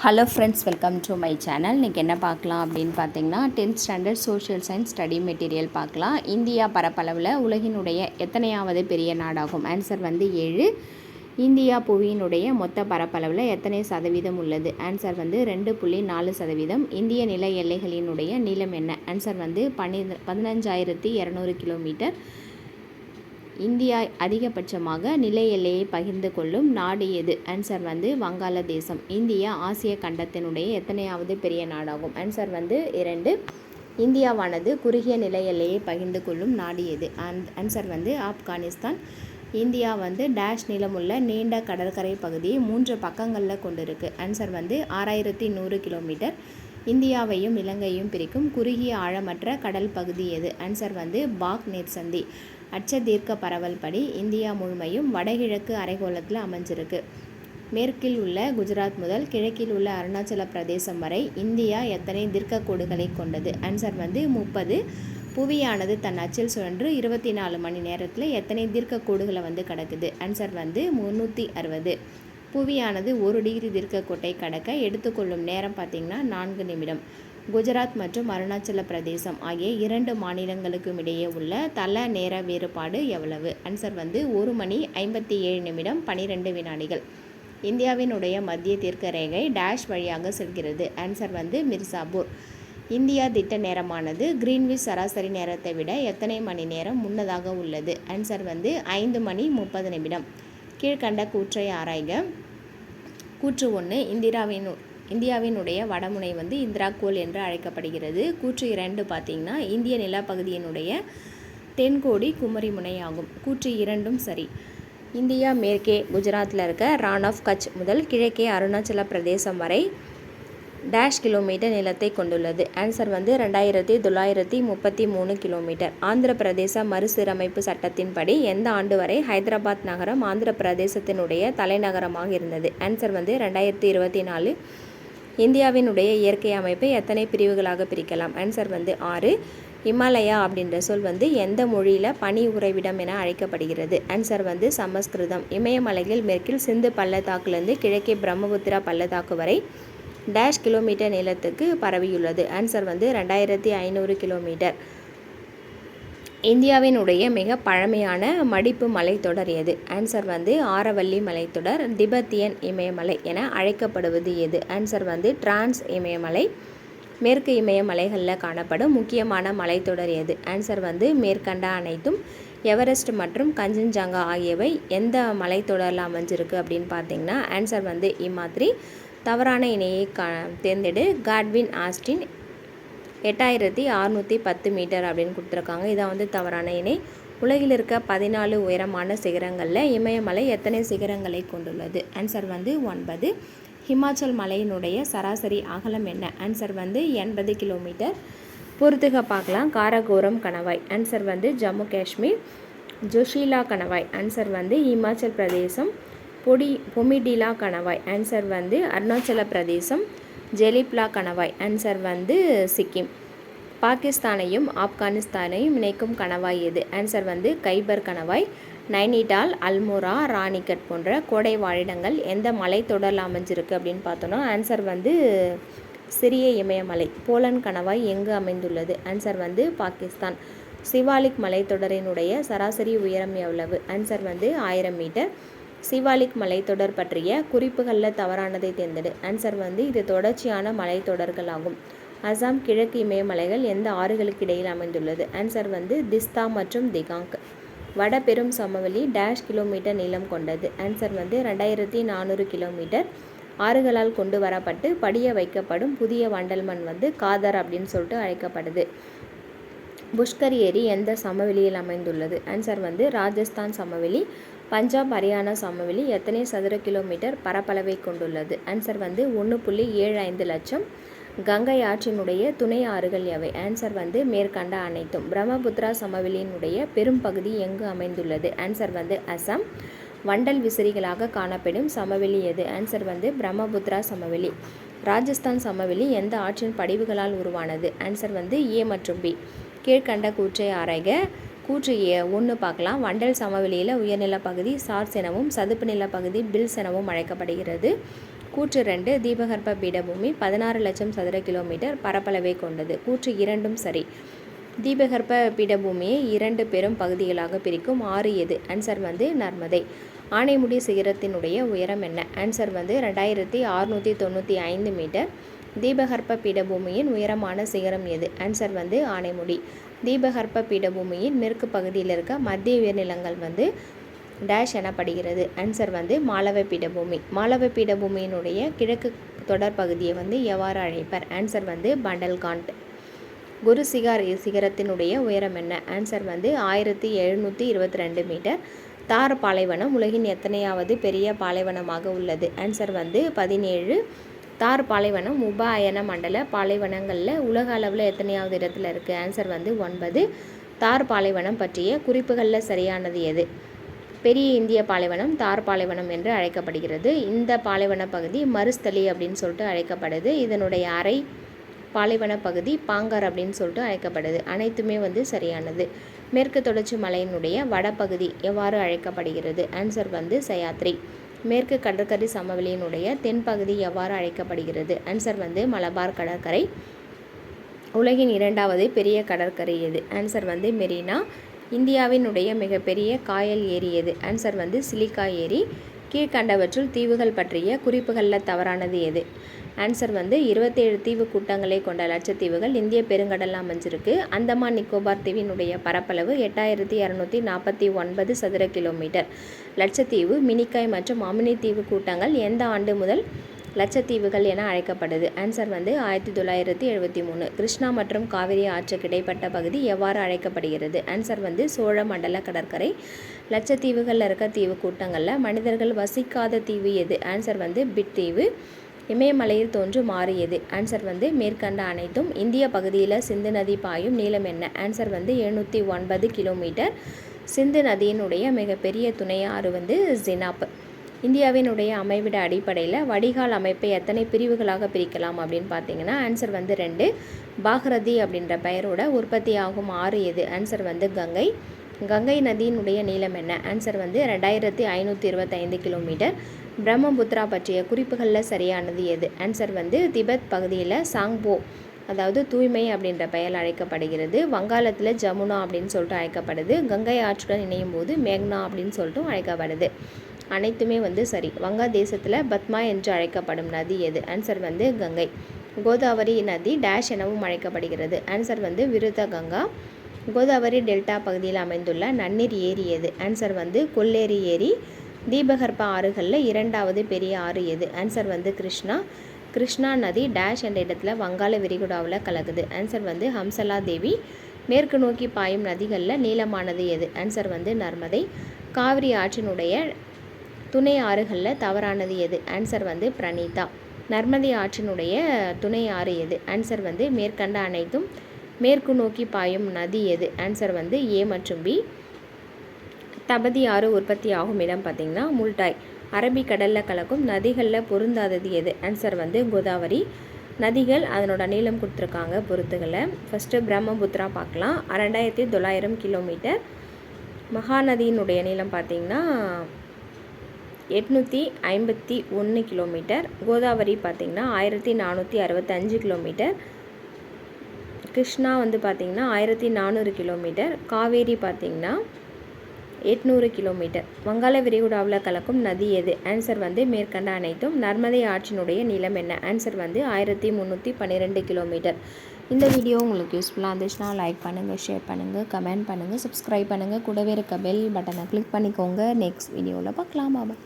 Hello friends welcome to my channel இன்றைக்கி என்ன பார்க்கலாம் அப்படின்னு பார்த்தீங்கன்னா tenth standard social science study material பார்க்கலாம். இந்தியா பரப்பளவில் உலகினுடைய எத்தனையாவது பெரிய நாடாகும்? ஆன்சர் வந்து ஏழு. இந்தியா புவியினுடைய மொத்த பரப்பளவில் எத்தனை சதவீதம் உள்ளது? ஆன்சர் வந்து ரெண்டு புள்ளி நாலு சதவீதம். இந்திய நில எல்லைகளினுடைய நீளம் என்ன? ஆன்சர் வந்து பனி பதினஞ்சாயிரத்தி இரநூறு கிலோமீட்டர் இந்தியா அதிகபட்சமாக நில எல்லையை பகிர்ந்து கொள்ளும் நாடு எது? ஆன்சர் வந்து வங்காளதேசம். இந்தியா ஆசிய கண்டத்தினுடைய எத்தனையாவது பெரிய நாடாகும்? ஆன்சர் வந்து இரண்டு. இந்தியாவானது குறுகிய நில எல்லையை பகிர்ந்து கொள்ளும் நாடு எது? ஆன்சர் வந்து ஆப்கானிஸ்தான். இந்தியா வந்து டேஷ் நிலமுள்ள நீண்ட கடற்கரை பகுதியை மூன்று பக்கங்களில் கொண்டிருக்கு. ஆன்சர் வந்து ஆறாயிரத்தி நூறு கிலோமீட்டர். இந்தியாவையும் இலங்கையும் பிரிக்கும் குறுகிய ஆழமற்ற கடல் பகுதி எது? ஆன்சர் வந்து பாக் நேர்சந்தி. அச்சதீர்க்க பரவல் படி இந்தியா முழுமையும் வடகிழக்கு அரைகோளத்தில் அமைஞ்சிருக்கு. மேற்கில் உள்ள குஜராத் முதல் கிழக்கில் உள்ள அருணாச்சல பிரதேசம் வரை இந்தியா எத்தனை தீர்க்க கோடுகளை கொண்டது? ஆன்சர் வந்து முப்பது. புவியானது தன் அச்சில் சுழன்று இருபத்தி நாலு மணி நேரத்தில் எத்தனை தீர்க்க கோடுகளை வந்து கடக்குது? ஆன்சர் வந்து முந்நூற்றி அறுபது. புவியானது ஒரு டிகிரி தீர்க்கக்கோட்டை கடக்க எடுத்துக்கொள்ளும் நேரம் பார்த்திங்கன்னா நான்கு நிமிடம். குஜராத் மற்றும் அருணாச்சல பிரதேசம் ஆகிய இரண்டு மாநிலங்களுக்கும் இடையே உள்ள தல நேர வேறுபாடு எவ்வளவு? ஆன்சர் வந்து ஒரு மணி ஐம்பத்தி ஏழு நிமிடம் பனிரெண்டு வினாடிகள். இந்தியாவினுடைய மத்திய தீர்க்க ரேகை டேஷ் வழியாக செல்கிறது. ஆன்சர் வந்து மிர்சாபூர். இந்தியா திட்ட நேரமானது கிரீன்விச் சராசரி நேரத்தை விட எத்தனை மணி நேரம் முன்னதாக உள்ளது? ஆன்சர் வந்து ஐந்து மணி முப்பது நிமிடம். கீழ்கண்ட கூற்றை ஆராய்க. கூற்று ஒன்று இந்திராவின் இந்தியாவினுடைய வடமுனை வந்து இந்திரா கோல் என்று அழைக்கப்படுகிறது. கூற்று இரண்டு பார்த்திங்கன்னா இந்திய நிலப்பகுதியினுடைய தென்கோடி குமரி முனை ஆகும் கூற்று இரண்டும் சரி. இந்தியா மேற்கே குஜராத்தில் இருக்க ரான் ஆஃப் கட்ச் முதல் கிழக்கே அருணாச்சல பிரதேசம் வரை டேஷ் கிலோமீட்டர் நிலத்தை கொண்டுள்ளது. ஆன்சர் வந்து ரெண்டாயிரத்தி தொள்ளாயிரத்தி முப்பத்தி மூணு கிலோமீட்டர். ஆந்திர பிரதேச மறுசீரமைப்பு சட்டத்தின்படி எந்த ஆண்டு வரை ஹைதராபாத் நகரம் ஆந்திர பிரதேசத்தினுடைய தலைநகரமாக இருந்தது? ஆன்சர் வந்து ரெண்டாயிரத்தி இருபத்தி நாலு. இந்தியாவினுடைய இயற்கை அமைப்பை எத்தனை பிரிவுகளாக பிரிக்கலாம்? ஆன்சர் வந்து ஆறு. இமாலயா அப்படின்ற சொல் வந்து எந்த மொழியில் பனி உறைவிடம் என அழைக்கப்படுகிறது? ஆன்சர் வந்து சமஸ்கிருதம். இமயமலையில் மேற்கில் சிந்து பள்ளத்தாக்குலேருந்து கிழக்கே பிரம்மபுத்திரா பள்ளத்தாக்கு வரை டேஷ் கிலோமீட்டர் நீளத்துக்கு பரவியுள்ளது. ஆன்சர் வந்து ரெண்டாயிரத்தி ஐநூறு கிலோமீட்டர். இந்தியாவினுடைய மிக பழமையான மடிப்பு மலைத்தொடர் எது? ஆன்சர் வந்து ஆரவல்லி மலைத்தொடர் திபெத்தியன் இமயமலை என அழைக்கப்படுவது எது? ஆன்சர் வந்து டிரான்ஸ் இமயமலை மேற்கு இமயமலைகளில் காணப்படும் முக்கியமான மலைத்தொடர் எது? ஆன்சர் வந்து மேற்கண்ட அனைத்தும் எவரெஸ்ட் மற்றும் கஞ்சன்ஜாங்கா ஆகியவை எந்த மலைத்தொடரில் அமைஞ்சிருக்கு அப்படின்னு பார்த்தீங்கன்னா ஆன்சர் வந்து இம்மாதிரி தவறான இணையை கா தேர்ந்தெடு. காட்வின் ஆஸ்டின் எட்டாயிரத்தி அறுநூற்றி பத்து மீட்டர் அப்படின்னு கொடுத்துருக்காங்க. இதான் வந்து தவறான இணை. உலகில் இருக்க பதினாலு உயரமான சிகரங்களில் இமயமலை எத்தனை சிகரங்களை கொண்டுள்ளது? ஆன்சர் வந்து ஒன்பது. ஹிமாச்சல் மலையினுடைய சராசரி அகலம் என்ன? ஆன்சர் வந்து எண்பது கிலோமீட்டர். பொறுத்துக பார்க்கலாம். காரகோரம் கணவாய். ஆன்சர் வந்து ஜம்மு காஷ்மீர். ஜோஷீலா கணவாய். ஆன்சர் வந்து இமாச்சல் பிரதேசம். பொடி பொமிடிலா கணவாய். ஆன்சர் வந்து அருணாச்சல பிரதேசம் ஜெலிப்லா கணவாய். ஆன்சர் வந்து சிக்கிம். பாகிஸ்தானையும் ஆப்கானிஸ்தானையும் இணைக்கும் கணவாய் எது? ஆன்சர் வந்து கைபர் கணவாய். நைனிடால் அல்மோரா ராணிகட் போன்ற கோடை வாழிடங்கள் எந்த மலைத்தொடரில் அமைஞ்சிருக்கு அப்படின்னு பார்த்தோன்னா ஆன்சர் வந்து சிறிய இமயமலை. போலன் கணவாய் எங்கு அமைந்துள்ளது? ஆன்சர் வந்து பாகிஸ்தான். சிவாலிக் மலைத்தொடரினுடைய சராசரி உயரம் எவ்வளவு? ஆன்சர் வந்து ஆயிரம் மீட்டர். சிவாலிக் மலைத்தொடர் பற்றிய குறிப்புகளில் தவறானதை தேர்ந்தெடு. ஆன்சர் வந்து இது தொடர்ச்சியான மலைத்தொடர்கள் ஆகும் அசாம் கிழக்கு இமயமலைகள் எந்த ஆறுகளுக்கு இடையில் அமைந்துள்ளது? ஆன்சர் வந்து திஸ்தா மற்றும் திகாங்க் வட பெரும் சமவெளி டேஷ் கிலோமீட்டர் நீளம் கொண்டது. ஆன்சர் வந்து ரெண்டாயிரத்தி நானூறு கிலோமீட்டர் ஆறுகளால் கொண்டு வரப்பட்டு படிய வைக்கப்படும் புதிய வண்டல் மண் வந்து காதர் அப்படின்னு சொல்லிட்டு அழைக்கப்படுது. புஷ்கர் ஏரி எந்த சமவெளியில் அமைந்துள்ளது? ஆன்சர் வந்து ராஜஸ்தான் சமவெளி பஞ்சாப் ஹரியானா சமவெளி எத்தனை சதுர கிலோமீட்டர் பரப்பளவை கொண்டுள்ளது? ஆன்சர் வந்து ஒன்று புள்ளி ஏழு ஐந்து லட்சம். கங்கை ஆற்றினுடைய துணை ஆறுகள் எவை? ஆன்சர் வந்து மேற்கண்ட அனைத்தும். பிரம்மபுத்திரா சமவெளியினுடைய பெரும் பகுதி எங்கு அமைந்துள்ளது? ஆன்சர் வந்து அசாம். வண்டல் விசிறிகளாக காணப்படும் சமவெளி எது? ஆன்சர் வந்து பிரம்மபுத்திரா சமவெளி. ராஜஸ்தான் சமவெளி எந்த ஆற்றின் படிவுகளால் உருவானது? ஆன்சர் வந்து ஏ மற்றும் பி கீழ்கண்ட கூற்றை ஆராய்க. கூற்று ஒன்று பார்க்கலாம். வண்டல் சமவெளியில் உயர்நிலப்பகுதி சார்ஸ் எனவும் சதுப்பு நிலப்பகுதி பகுதி பில்ஸ் எனவும் அழைக்கப்படுகிறது. கூற்று ரெண்டு தீபகற்ப பீடபூமி பதினாறு லட்சம் சதுர கிலோமீட்டர் பரப்பளவை கொண்டது. கூற்று இரண்டும் சரி. தீபகற்ப பீடபூமியை இரண்டு பெரும் பகுதிகளாக பிரிக்கும். ஆறு எது? ஆன்சர் வந்து நர்மதை. ஆனைமுடி சிகரத்தினுடைய உயரம் என்ன? ஆன்சர் வந்து ரெண்டாயிரத்தி அறுநூற்றி தொண்ணூற்றி ஐந்து மீட்டர். தீபகற்ப பீடபூமியின் உயரமான சிகரம் எது? ஆன்சர் வந்து ஆனைமுடி. தீபகற்ப பீடபூமியின் மேற்கு பகுதியில் இருக்க மத்திய உயர்நிலங்கள் வந்து டேஷ் எனப்படுகிறது. ஆன்சர் வந்து மாலவ பீடபூமி மாலவ பீடபூமியினுடைய கிழக்கு தொடர் பகுதியை வந்து எவ்வாறு அழைப்பர்? ஆன்சர் வந்து பண்டல்காண்ட் குரு சிகார் சிகரத்தினுடைய உயரம் என்ன? ஆன்சர் வந்து ஆயிரத்தி எழுநூற்றி இருபத்தி ரெண்டு மீட்டர். தார் பாலைவனம் உலகின் எத்தனையாவது பெரிய பாலைவனமாக உள்ளது? ஆன்சர் வந்து பதினேழு தார் பாலைவனம் உப அயன மண்டல பாலைவனங்களில் உலக அளவில் எத்தனையாவது இடத்துல இருக்குது ஆன்சர் வந்து ஒன்பது. தார் பாலைவனம் பற்றிய குறிப்புகளில் சரியானது எது? பெரிய இந்திய பாலைவனம் தார் பாலைவனம் என்று அழைக்கப்படுகிறது. இந்த பாலைவன பகுதி மருஸ்தலி அப்படின்னு சொல்லிட்டு அழைக்கப்படுது. இதனுடைய அறை பாலைவன பகுதி பாங்கர் அப்படின்னு சொல்லிட்டு அழைக்கப்படுது. அனைத்துமே வந்து சரியானது. மேற்கு தொடர்ச்சி மலையினுடைய வடபகுதி எவ்வாறு அழைக்கப்படுகிறது? ஆன்சர் வந்து சயாத்ரி. மேற்கு கடற்கரை சமவெளியினுடைய தென்பகுதி எவ்வாறு அழைக்கப்படுகிறது? ஆன்சர் வந்து மலபார் கடற்கரை. உலகின் இரண்டாவது பெரிய கடற்கரை எது? ஆன்சர் வந்து மெரினா. இந்தியாவினுடைய மிகப்பெரிய காயல் ஏரி எது? ஆன்சர் வந்து சிலிக்கா ஏரி. கீழ்கண்டவற்றுள் தீவுகள் பற்றிய குறிப்புகளில் தவறானது எது? ஆன்சர் வந்து இருபத்தேழு தீவு கூட்டங்களை கொண்ட லட்சத்தீவுகள் இந்திய பெருங்கடல் அமைஞ்சிருக்கு. அந்தமான் நிக்கோபார் தீவினுடைய பரப்பளவு எட்டாயிரத்தி இரநூத்தி நாற்பத்தி ஒன்பது சதுர கிலோமீட்டர். லட்சத்தீவு மினிக்காய் மற்றும் அமினி தீவு கூட்டங்கள் எந்த ஆண்டு முதல் லட்சத்தீவுகள் என அழைக்கப்படுது? ஆன்சர் வந்து ஆயிரத்தி தொள்ளாயிரத்தி எழுபத்தி மூணு. கிருஷ்ணா மற்றும் காவிரி ஆற்றுக்கு இடைப்பட்ட பகுதி எவ்வாறு அழைக்கப்படுகிறது? ஆன்சர் வந்து சோழ மண்டல கடற்கரை. லட்சத்தீவுகளில் இருக்க தீவு கூட்டங்களில் மனிதர்கள் வசிக்காத தீவு எது? ஆன்சர் வந்து பிட் தீவு. இமயமலையில் தோன்றும் ஆறு எது? ஆன்சர் வந்து மேற்கண்ட அனைத்தும். இந்திய பகுதியில் சிந்து நதி பாயும் நீளம் என்ன? ஆன்சர் வந்து எழுநூற்றி ஒன்பது கிலோமீட்டர். சிந்து நதியினுடைய மிகப்பெரிய துணை ஆறு வந்து ஜினாப் இந்தியாவினுடைய அமைவிட அடிப்படையில் வடிகால் அமைப்பை எத்தனை பிரிவுகளாக பிரிக்கலாம் அப்படின்னு பார்த்தீங்கன்னா ஆன்சர் வந்து ரெண்டு. பாகரதி அப்படின்ற பெயரோட உற்பத்தி ஆகும் ஆறு எது? ஆன்சர் வந்து கங்கை. கங்கை நதியினுடைய நீளம் என்ன? ஆன்சர் வந்து ரெண்டாயிரத்தி ஐநூற்றி இருபத்தைந்து கிலோமீட்டர். பிரம்மபுத்திரா பற்றிய குறிப்புகளில் சரியானது எது? ஆன்சர் வந்து திபெத் பகுதியில் சாங்போ அதாவது தூய்மை அப்படின்ற பெயர் அழைக்கப்படுகிறது. வங்காளத்தில் ஜமுனா அப்படின்னு சொல்லிட்டு அழைக்கப்படுது. கங்கை ஆற்றுடன் இணையும் போது மேக்னா அப்படின்னு சொல்லிட்டு அழைக்கப்படுது. அனைத்துமே வந்து சரி. வங்கா தேசத்தில் பத்மா என்று அழைக்கப்படும் நதி எது? ஆன்சர் வந்து கங்கை. கோதாவரி நதி டேஷ் எனவும் அழைக்கப்படுகிறது. ஆன்சர் வந்து விருத கங்கா. கோதாவரி டெல்டா பகுதியில் அமைந்துள்ள நன்னீர் ஏரி எது? ஆன்சர் வந்து கொல்லேரி ஏரி தீபகற்ப ஆறுகளில் இரண்டாவது பெரிய ஆறு எது? ஆன்சர் வந்து கிருஷ்ணா. கிருஷ்ணா நதி டேஷ் என்ற இடத்துல வங்காள விரிகுடாவில் கலக்குது. ஆன்சர் வந்து ஹம்சலா தேவி. மேற்கு நோக்கி பாயும் நதிகளில் நீளமானது எது? ஆன்சர் வந்து நர்மதை. காவிரி ஆற்றினுடைய துணை ஆறுகளில் தவறானது எது? ஆன்சர் வந்து பிரணீதா. நர்மதி ஆற்றினுடைய துணை ஆறு எது? ஆன்சர் வந்து மேற்கண்ட அனைத்தும் மேற்கு நோக்கி பாயும் நதி எது? ஆன்சர் வந்து ஏ மற்றும் பி தபதி ஆறு உற்பத்தி ஆகும் இடம் பார்த்திங்கன்னா முல்டாய். அரபிக்கடலில் கலக்கும் நதிகளில் பொருந்தாதது எது? ஆன்சர் வந்து கோதாவரி. நதிகள் அதனோட நீளம் கொடுத்துருக்காங்க பொறுத்துகளை ஃபஸ்ட்டு பிரம்மபுத்திரா பார்க்கலாம். ரெண்டாயிரத்தி தொள்ளாயிரம் கிலோமீட்டர் மகாநதியினுடைய நீளம் பார்த்திங்கன்னா எட்நூற்றி ஐம்பத்தி ஒன்று கிலோமீட்டர் கோதாவரி பார்த்திங்கன்னா ஆயிரத்தி நானூற்றி அறுபத்தஞ்சு கிலோமீட்டர் கிருஷ்ணா வந்து பார்த்திங்கன்னா ஆயிரத்தி நானூறு கிலோமீட்டர் காவேரி பார்த்திங்கன்னா எட்நூறு கிலோமீட்டர். வங்காள விரிகுடாவில் கலக்கும் நதி எது? ஆன்சர் வந்து மேற்கண்ட அனைத்தும் நர்மதை ஆற்றினுடைய நிலம் என்ன? ஆன்சர் வந்து ஆயிரத்தி முந்நூற்றி பன்னிரெண்டு கிலோமீட்டர். இந்த வீடியோ உங்களுக்கு யூஸ்ஃபுல்லாக இருந்துச்சுன்னா லைக் பண்ணுங்கள் ஷேர் பண்ணுங்கள் கமெண்ட் பண்ணுங்கள் சப்ஸ்கிரைப் பண்ணுங்கள் கூடவே இருக்க பெல் பட்டனை கிளிக் பண்ணிக்கோங்க. நெக்ஸ்ட் வீடியோவில் பார்க்கலாம்? பாபா